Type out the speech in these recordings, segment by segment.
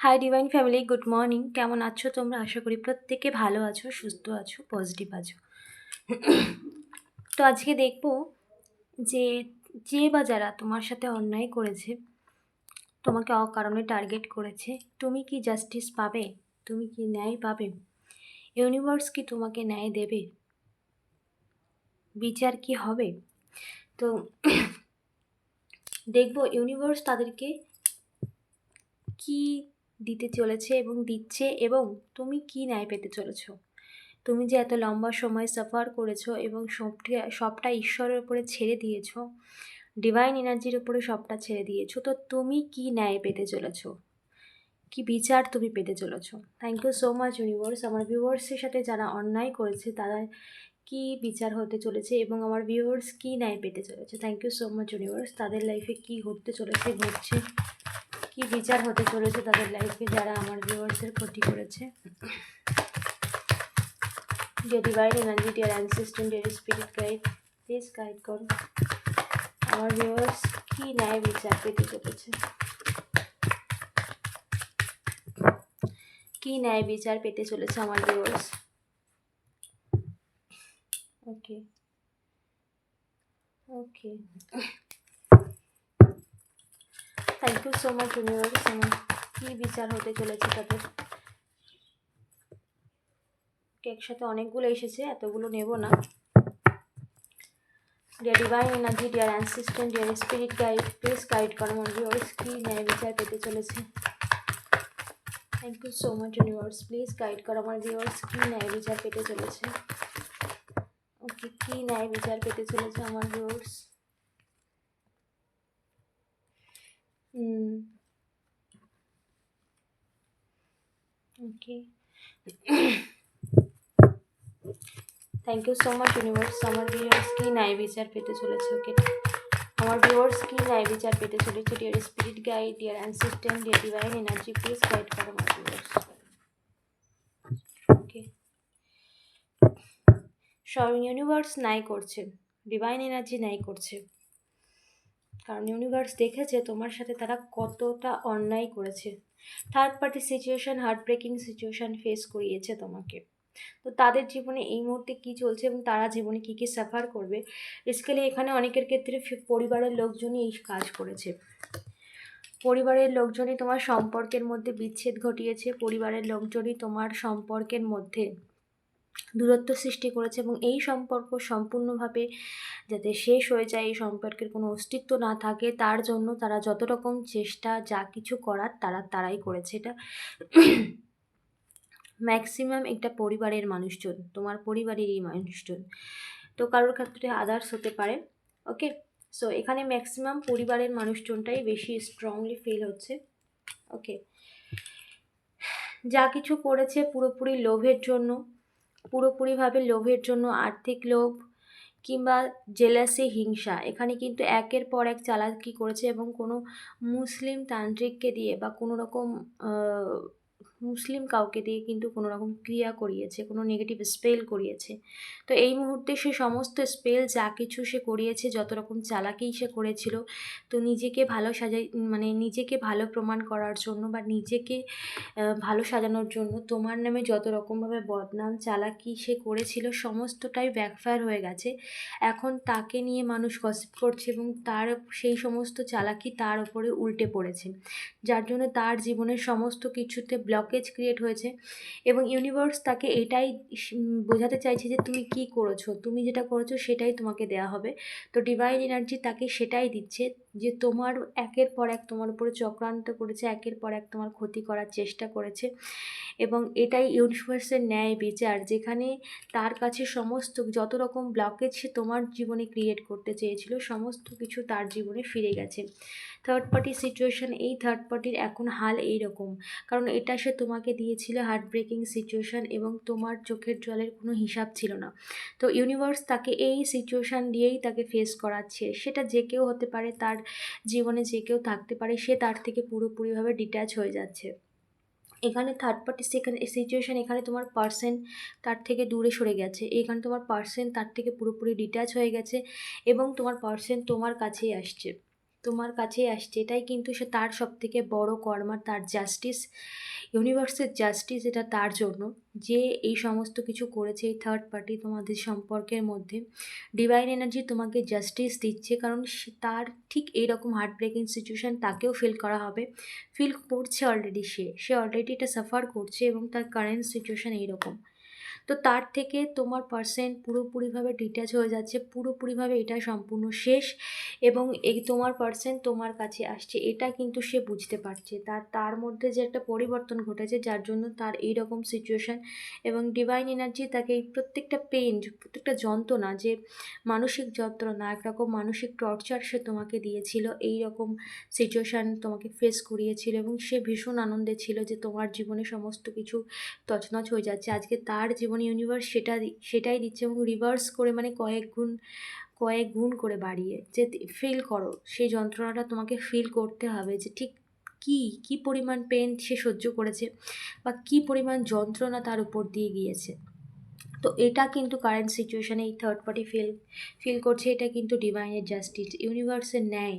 Hi divine family good morning কেমন আছো তোমরা? আশা করি প্রত্যেকে ভালো আছো, সুস্থ আছো পজিটিভ আছো। তো আজকে দেখব যে যে বা যারা তোমার সাথে অন্যায় করেছে, তোমাকে অকারণে টার্গেট করেছে, তুমি কি জাস্টিস পাবে? তুমি কি ন্যায় পাবে? ইউনিভার্স কি তোমাকে ন্যায় দেবে? বিচার কি হবে? তো দেখব ইউনিভার্স তাদেরকে কি দিতে চলেছে এবং দিচ্ছে এবং তুমি কি ন্যায় পেতে চলেছো? তুমি যে এত লম্বা সময় সাফার করেছ এবং সবটা সবটা ঈশ্বরের উপরে ছেড়ে দিয়েছ ডিভাইন এনার্জির উপরে সবটা ছেড়ে দিয়েছ, তো তুমি কি ন্যায় পেতে চলেছো? কি বিচার তুমি পেতে চলেছো? Thank you so much universe আমার ভিউয়ার্সের সাথে যারা অন্যায় করেছে, তারা কি বিচার হতে চলেছে এবং আমার ভিউয়ার্স কি ন্যায় পেতে চলেছে? Thank you so much universe তাদের লাইফে কি ঘটতে চলেছে, ঘটছে? কি বিচার হতে চলেছে তাদের লাইফে যারা আমার ভিউয়ার্সের ক্ষতি করেছে? যে divine energy dear ancestor dear spirit guide please guide করো। আমার ভিউয়ার্স কি ন্যায় বিচার পেতে চলেছে? কি ন্যায় বিচার পেতে চলেছে আমার viewers okay okay you so much universe আমার কী বিচার হতে চলেছে তাদের একসাথে অনেকগুলো এসেছে, এতগুলো নেব না। Dear divine energy dear ancestor dear spirit guide please guide করো আমার ভিউয়ার্স কী ন্যায় বিচার পেতে চলেছে? Thank you so much universe please guide করো আমার ভিউয়ার্স কী ন্যায় বিচার পেতে চলেছে? ওকে কী ন্যায় বিচার পেতে চলেছে আমার viewers okay thank you so much universe আমার ভিউয়ার্স কি ন্যায় বিচার পেতে চলেছে ওকে আমার ভিউয়ার্স কি ন্যায় বিচার পেতে চলেছে dear spirit guide dear ancestor dear divine energy please guide করো আমার ভিউয়ার্স ওকে সব ইউনিভার্স ন্যায় করছে ডিভাইন এনার্জি ন্যায় করছে কারণ ইউনিভার্স দেখেছে তোমার সাথে তারা কতটা অন্যায় করেছে third party situation heart breaking situation face করিয়েছে তোমাকে। তো তাদের জীবনে এই মুহূর্তে কী চলছে এবং তারা জীবনে কী কী সাফার করবে? বেসিক্যালি এখানে অনেকের ক্ষেত্রে পরিবারের লোকজনই এই কাজ করেছে। পরিবারের লোকজনই তোমার সম্পর্কের মধ্যে বিচ্ছেদ ঘটিয়েছে। পরিবারের লোকজনই তোমার সম্পর্কের মধ্যে দূরত্ব সৃষ্টি করেছে এবং এই সম্পর্ক সম্পূর্ণভাবে যাতে শেষ হয়ে যায়, এই সম্পর্কের কোনো অস্তিত্ব না থাকে, তার জন্য তারা যত রকম চেষ্টা, যা কিছু করার তারা তারাই করেছে। এটা ম্যাক্সিমাম একটা পরিবারের মানুষজন, তোমার পরিবারেরই মানুষজন। তো কারোর ক্ষেত্রে আদার্স হতে পারে ওকে সো এখানে ম্যাক্সিমাম পরিবারের মানুষজনটাই বেশি স্ট্রংলি ফিল হচ্ছে ওকে যা কিছু করেছে পুরোপুরি লোভের জন্য পুরোপুরিভাবে লোভের জন্য আর্থিক লোভ কিংবা জেলাসি হিংসা। এখানে কিন্তু একের পর এক চালাকি করেছে এবং কোনো মুসলিম তান্ত্রিককে দিয়ে বা কোনো রকম মুসলিম কাউকে দিয়ে কিন্তু কোনো রকম ক্রিয়া করিয়েছে, কোনো নেগেটিভ স্পেল করিয়েছে। তো এই মুহূর্তে সে সমস্ত স্পেল যা কিছু সে করিয়েছে, যত রকম চালাকেই সে করেছিল, তো নিজেকে ভালো সাজাই মানে নিজেকে ভালো প্রমাণ করার জন্য বা নিজেকে ভালো সাজানোর জন্য তোমার নামে যত রকমভাবে বদনাম, চালাকি সে করেছিল, সমস্তটাই ব্যাকফায়ার হয়ে গেছে। এখন তাকে নিয়ে মানুষ গসিপ করছে এবং তার সেই সমস্ত চালাকি তার ওপরে উল্টে পড়েছে। যার জন্য তার জীবনের সমস্ত কিছুতে ব্লকেজ ক্রিয়েট হয়েছে এবং ইউনিভার্স তাকে এটাই বোঝাতে চাইছে যে তুমি কি করেছ, তুমি যেটা করেছ সেটাই তোমাকে দেওয়া হবে। তো ডিভাইন এনার্জি তাকে সেটাই দিচ্ছে যে তোমার একের পর এক তোমার উপরে চক্রান্ত করেছে, একের পর এক তোমার ক্ষতি করার চেষ্টা করেছে এবং এটাই ইউনিভার্সের ন্যায় বিচার যেখানে তার কাছে সমস্ত, যত রকম ব্লকেজ সে তোমার জীবনে ক্রিয়েট করতে চেয়েছিল, সমস্ত কিছু তার জীবনে ফিরে গেছে। থার্ড পার্টি সিচুয়েশান এই থার্ড পার্টির এখন হাল এই রকম। কারণ এটা সে তোমাকে দিয়েছিল হার্ট ব্রেকিং সিচুয়েশান এবং তোমার চোখের জলের কোনো হিসাব ছিল না। তো ইউনিভার্স তাকে এই সিচুয়েশান দিয়েই তাকে ফেস করাচ্ছে। সেটা যে কেউ হতে পারে, তার জীবনে যে কেউ থাকতে পারে, সে তার থেকে পুরোপুরিভাবে ডিট্যাচ হয়ে যাচ্ছে। এখানে থার্ড পার্টি সেখানে সিচুয়েশান এখানে তোমার পার্সেন তার থেকে দূরে সরে গেছে। এখানে তোমার পার্সেন তার থেকে পুরোপুরি ডিট্যাচ হয়ে গেছে এবং তোমার পার্সেন তোমার কাছেই আসছে। তোমার কাছেই আসছে। এটাই কিন্তু সে তার সব থেকে বড় কর্মা তার জাস্টিস ইউনিভার্সের জাস্টিস এটা তার জন্য। যে এই সমস্ত কিছু করেছে এই থার্ড পার্টি তোমাদের সম্পর্কের মধ্যে ডিভাইন এনার্জি তোমাকে জাস্টিস দিচ্ছে কারণ তার ঠিক এইরকম হার্ট ব্রেকিং সিচুয়েশান তাকেও ফিল করা হবে। ফিল করছে অলরেডি সে। সে অলরেডি এটা সাফার করছে এবং তার কারেন্ট সিচুয়েশান এইরকম। তো তার থেকে তোমার পার্সেন্ট পুরোপুরিভাবে ডিট্যাচ হয়ে যাচ্ছে, পুরোপুরিভাবে এটা সম্পূর্ণ শেষ এবং এই তোমার পার্সেন্ট তোমার কাছে আসছে, এটা কিন্তু সে বুঝতে পারছে। তার তার মধ্যে যে একটা পরিবর্তন ঘটেছে, যার জন্য তার এই রকম সিচুয়েশান এবং ডিভাইন এনার্জি তাকে এই প্রত্যেকটা পেন প্রত্যেকটা যন্ত্রণা যে মানসিক যন্ত্রণা একরকম মানসিক টর্চার সে তোমাকে দিয়েছিল এই রকম সিচুয়েশান তোমাকে ফেস করিয়েছিল এবং সে ভীষণ আনন্দে ছিল যে তোমার জীবনে সমস্ত কিছু তছনছ হয়ে যাচ্ছে। আজকে তার জীবনে ইউনিভার্স সেটা সেটাই দিচ্ছে এবং রিভার্স করে মানে কয়েক গুণ কয়েক গুণ করে বাড়িয়ে। যে ফিল করো, সেই যন্ত্রণাটা তোমাকে ফিল করতে হবে যে ঠিক কী কী পরিমাণ পেন সে সহ্য করেছে বা কী পরিমাণ যন্ত্রণা তার উপর দিয়ে গিয়েছে। তো এটা কিন্তু কারেন্ট সিচুয়েশানে এই থার্ড পার্টি ফিল ফিল করছে, এটা কিন্তু ডিভাইনের জাস্টিস ইউনিভার্সের ন্যায়।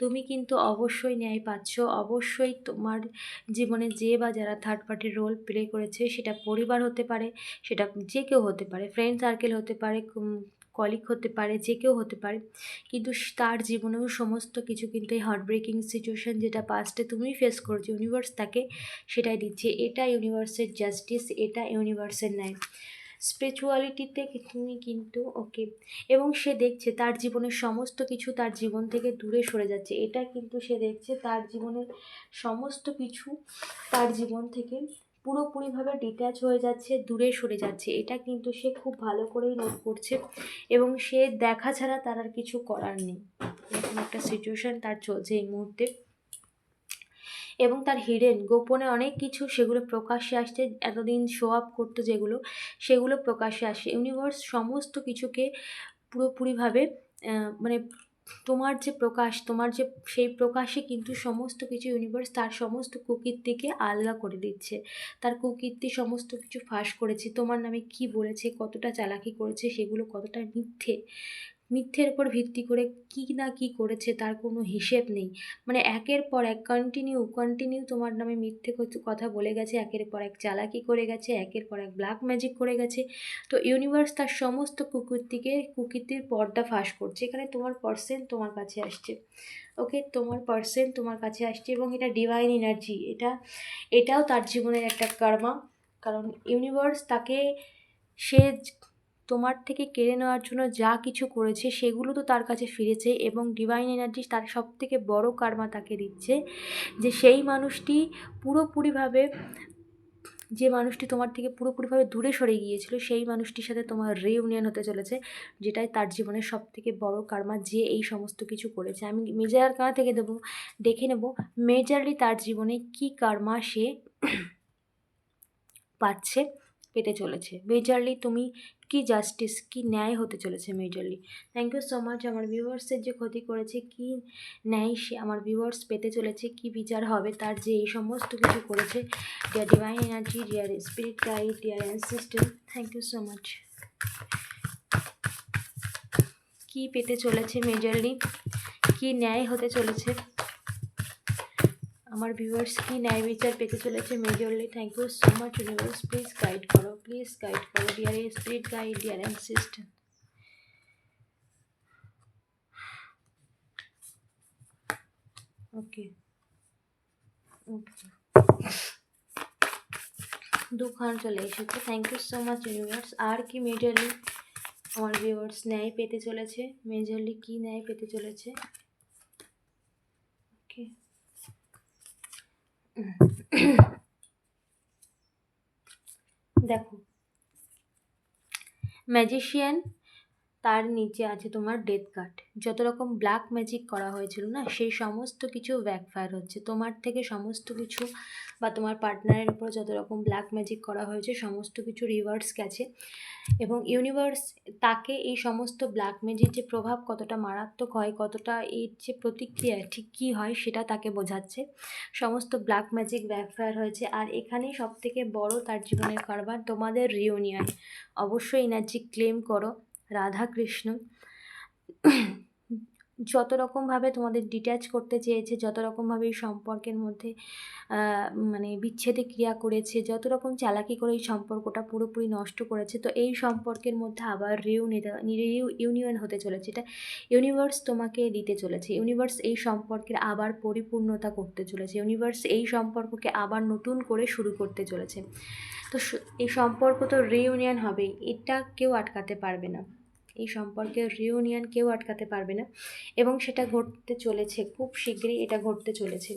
তুমি কিন্তু অবশ্যই ন্যায় পাচ্ছ। অবশ্যই তোমার জীবনে যে বা যারা থার্ড পার্টির রোল প্লে করেছে, সেটা পরিবার হতে পারে, সেটা যে কেউ হতে পারে ফ্রেন্ড সার্কেল হতে পারে কলিগ হতে পারে, যে কেউ হতে পারে, কিন্তু তার জীবনেও সমস্ত কিছু কিন্তু এই হার্ট ব্রেকিং সিচুয়েশান যেটা পাস্টে তুমি ফেস করেছ ইউনিভার্স তাকে সেটাই দিচ্ছে। এটা ইউনিভার্সের জাস্টিস এটা ইউনিভার্সের ন্যায়। স্পিরিচুয়ালিটিতে তুমি কিন্তু ওকে এবং সে দেখছে তার জীবনের সমস্ত কিছু তার জীবন থেকে দূরে সরে যাচ্ছে। এটা কিন্তু সে দেখছে তার জীবনের সমস্ত কিছু তার জীবন থেকে পুরোপুরিভাবে ডিট্যাচ হয়ে যাচ্ছে, দূরে সরে যাচ্ছে। এটা কিন্তু সে খুব ভালো করেই নোট করছে এবং সে দেখা ছাড়া তার আর কিছু করার নেই। এরকম একটা সিচুয়েশান তার চলছে এই মুহূর্তে। এবং তার হিডেন গোপনে অনেক কিছু সেগুলো প্রকাশ্যে আসছে, এতদিন শো আপ করতো যেগুলো, সেগুলো প্রকাশ্যে আসে ইউনিভার্স সমস্ত কিছুকে পুরোপুরিভাবে মানে তোমার যে প্রকাশ, তোমার যে সেই প্রকাশে কিন্তু সমস্ত কিছু ইউনিভার্স তার সমস্ত কুকীর্তিকে আলগা করে দিচ্ছে। তার কুকীর্তি সমস্ত কিছু ফাঁস করেছে। তোমার নামে কি বলেছে, কতটা চালাকি করেছে, সেগুলো কতটা মিথ্যে মিথ্যের উপর ভিত্তি করে কী না কী করেছে তার কোনো হিসেব নেই। মানে একের পর এক কন্টিনিউ কন্টিনিউ তোমার নামে মিথ্যে কথা বলে গেছে, একের পর এক চালাকি করে গেছে, একের পর এক ব্ল্যাক ম্যাজিক করে গেছে। তো ইউনিভার্স তার সমস্ত কুকীর্তিকে কুকীর্তির পর্দা ফাঁস করছে। এখানে তোমার পার্সেন তোমার কাছে আসছে। ওকে তোমার পার্সেন তোমার কাছে আসছে এবং এটা ডিভাইন এনার্জি এটা, এটাও তার জীবনের একটা কর্মা কারণ ইউনিভার্স তাকে, সে তোমার থেকে কেড়ে নেওয়ার জন্য যা কিছু করেছে সেগুলো তো তার কাছে ফিরেছে এবং ডিভাইন এনার্জি তার সব থেকে বড় কার্মা তাকে দিচ্ছে যে সেই মানুষটি পুরোপুরিভাবে, যে মানুষটি তোমার থেকে পুরোপুরিভাবে দূরে সরে গিয়েছিল সেই মানুষটির সাথে তোমার রিউনিয়ন হতে চলেছে, যেটাই তার জীবনের সব থেকে বড় কার্মা যে এই সমস্ত কিছু করেছে। আমি মেজার কানা থেকে দেবো? দেখে নেব মেজারলি তার জীবনে কি কার্মা সে পাচ্ছে, পেতে চলেছে। মেজারলি তুমি কি জাস্টিস কি ন্যায় হতে চলেছে majorly thank you so much আমার ভিউয়ার্সের যে ক্ষতি করেছে, কি ন্যায় সে আমার ভিউয়ার্স পেতে চলেছে, কি বিচার হবে, তার যে এই সমস্ত কিছু করেছে dear divine energy dear spirit guide dear ancestor thank you so much কি পেতে চলেছে মেজরলি কি ন্যায় হতে চলেছে আমার ভিউয়ার্স কি ন্যায় বিচার পেতে চলেছে majorly thank you so much universe please guide করো প্লিজ গাইড করো dear spirit guide dear ancestor okay okay দুখান চলে এসেছে thank you so much universe আর কি মেজরলি আমার ভিউয়ার্স ন্যায় পেতে চলেছে মেজরলি কি ন্যায় পেতে চলেছে ওকে দেখো ম্যাজিশিয়ান তার নিচে আছে তোমার ডেথ কার্ড যত রকম ব্ল্যাক ম্যাজিক করা হয়েছিল না, সেই সমস্ত কিছু ব্যাকফায়ার হচ্ছে। তোমার থেকে সমস্ত কিছু বা তোমার পার্টনারের উপর যত রকম ব্ল্যাক ম্যাজিক করা হয়েছে, সমস্ত কিছু রিভার্স গেছে। এবং ইউনিভার্স তাকে এই সমস্ত ব্ল্যাক ম্যাজিক যে প্রভাব কতটা মারাত্মক হয়, কতটা এর যে প্রতিক্রিয়া ঠিক কী হয়, সেটা তাকে বোঝাচ্ছে। সমস্ত ব্ল্যাক ম্যাজিক ব্যাকফায়ার হয়েছে। আর এখানেই সব থেকে বড় তার জীবনের কারবার, তোমাদের রিউনিয়ন অবশ্যই এনার্জি ক্লেম করো। রাধা কৃষ্ণ যত রকমভাবে তোমাদের ডিট্যাচ করতে চেয়েছে, যত রকমভাবে এই সম্পর্কের মধ্যে মানে বিচ্ছেদে ক্রিয়া করেছে, যত রকম চালাকি করে এই সম্পর্কটা পুরোপুরি নষ্ট করেছে, তো এই সম্পর্কের মধ্যে আবার রিউ রিউ ইউনিয়ন হতে চলেছে। এটা ইউনিভার্স তোমাকে দিতে চলেছে। ইউনিভার্স এই সম্পর্কের আবার পরিপূর্ণতা করতে চলেছে। ইউনিভার্স এই সম্পর্ককে আবার নতুন করে শুরু করতে চলেছে। তো এই সম্পর্ক তো রিউনিয়ন হবেই। এটা কেউ আটকাতে পারবে না। এই সম্পর্কের রিউনিয়ন কেউ আটকাতে পারবে না। এবং সেটা ঘটতে চলেছে, খুব শীঘ্রই এটা ঘটতে চলেছে।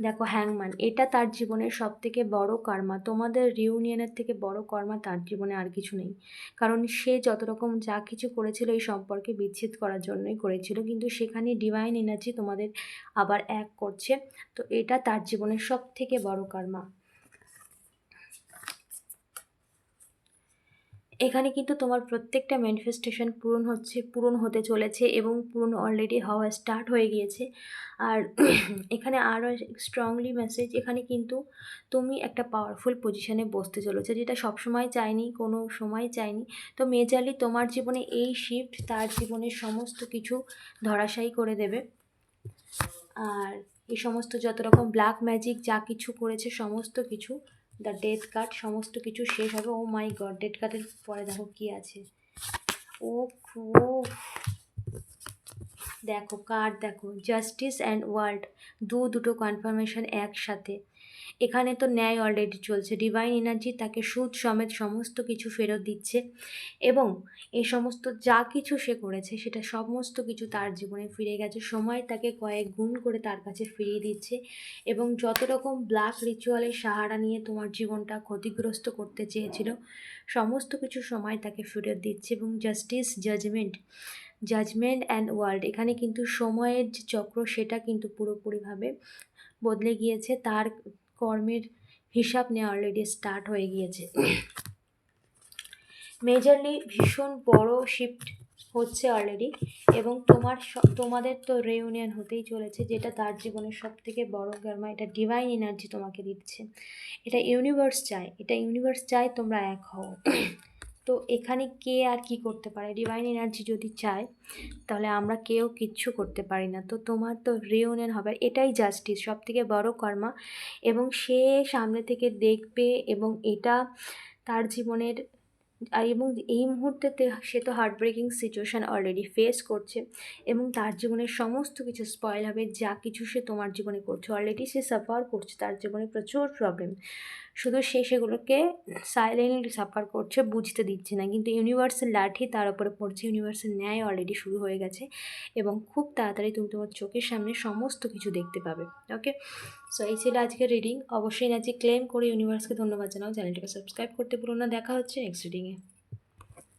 দেখো হ্যাংম্যান এটা তার জীবনের সব থেকে বড় কর্মা। তোমাদের রিউনিয়নের থেকে বড় কর্মা তার জীবনে আর কিছু নেই। কারণ সে যত রকম যা কিছু করেছিল এই সম্পর্কে বিচ্ছেদ করার জন্যই করেছিল, কিন্তু সেখানে ডিভাইন এনার্জি তোমাদের আবার এক করছে। তো এটা তার জীবনের সব থেকে বড় কর্মা। এখানে কিন্তু তোমার প্রত্যেকটা ম্যানিফেস্টেশন পূরণ হচ্ছে, পূরণ হতে চলেছে এবং পূরণ অলরেডি হওয়া স্টার্ট হয়ে গিয়েছে। আর এখানে আরও স্ট্রংলি মেসেজ এখানে কিন্তু তুমি একটা পাওয়ারফুল পজিশনে বসতে চলেছে, যেটা সবসময় চাইনি, কোনো সময় চাইনি। তো মেজালি তোমার জীবনে এই শিফট তার জীবনের সমস্ত কিছু ধরাশায়ী করে দেবে। আর এই সমস্ত যত রকম ব্ল্যাক ম্যাজিক যা কিছু করেছে, সমস্ত কিছু দ্য ডেথ কার্ড সমস্ত কিছু শেষ হবে। ও মাই গড ডেথ কার্ডের পরে দেখো কী আছে। ও ও দেখো, কার দেখো জাস্টিস অ্যান্ড ওয়ার্ল্ড দু দুটো কনফার্মেশন একসাথে। এখানে তো ন্যায় অলরেডি চলছে ডিভাইন এনার্জি তাকে সুদ সমেত সমস্ত কিছু ফেরত দিচ্ছে এবং এই সমস্ত যা কিছু সে করেছে, সেটা সমস্ত কিছু তার জীবনে ফিরে গেছে। সময় তাকে কয়েক গুণ করে তার কাছে ফিরিয়ে দিচ্ছে এবং যত রকম ব্ল্যাক রিচুয়ালের সাহারা নিয়ে তোমার জীবনটা ক্ষতিগ্রস্ত করতে চেয়েছিল, সমস্ত কিছু সময় তাকে ফেরত দিচ্ছে এবং justice judgement judgement and world এখানে কিন্তু সময়ের যে চক্র, সেটা কিন্তু পুরোপুরিভাবে বদলে গিয়েছে। তার কর্মের হিসাব নেওয়া অলরেডি স্টার্ট হয়ে গিয়েছে। মেজরলি ভীষণ বড় শিফট হচ্ছে অলরেডি এবং তোমার তোমাদের তো রেউনিয়ন হতেই চলেছে, যেটা তার জীবনের সব থেকে বড় গরমা এটা ডিভাইন এনার্জি তোমাকে দিচ্ছে। এটা ইউনিভার্স চায়। এটা ইউনিভার্স চায় তোমরা এক হও। তো এখানে কে আর কি করতে পারে? ডিভাইন এনার্জি যদি চায়, তাহলে আমরা কেউ কিচ্ছু করতে পারি না। তো তোমার তো রিউনিয়ন হবে। এটাই জাস্টিস সব থেকে বড় কর্মা। এবং সে সামনে থেকে দেখবে এবং এটা তার জীবনের, আর এবং এই মুহূর্তেতে সে তো heart breaking situation already face করছে এবং তার জীবনের সমস্ত কিছু স্পয়েল হবে। যা কিছু সে তোমার জীবনে করছে। অলরেডি সে সাফার করছে। তার জীবনে প্রচুর প্রবলেম শুধু সে সেগুলোকে সাইলেন্টলি সাফার করছে, বুঝতে দিচ্ছে না। কিন্তু ইউনিভার্সাল লাঠি তার উপরে পড়ছে। ইউনিভার্সের ন্যায় অলরেডি শুরু হয়ে গেছে এবং খুব তাড়াতাড়ি তুমি তোমার চোখের সামনে সমস্ত কিছু দেখতে পাবে। ওকে সো এই ছিল আজকের রিডিং অবশ্যই নাচি ক্লেম করে ইউনিভার্সকে ধন্যবাদ জানাও। চ্যানেলটাকে সাবস্ক্রাইব করতে ভুলো না। দেখা হচ্ছে নেক্সট রিডিংয়ে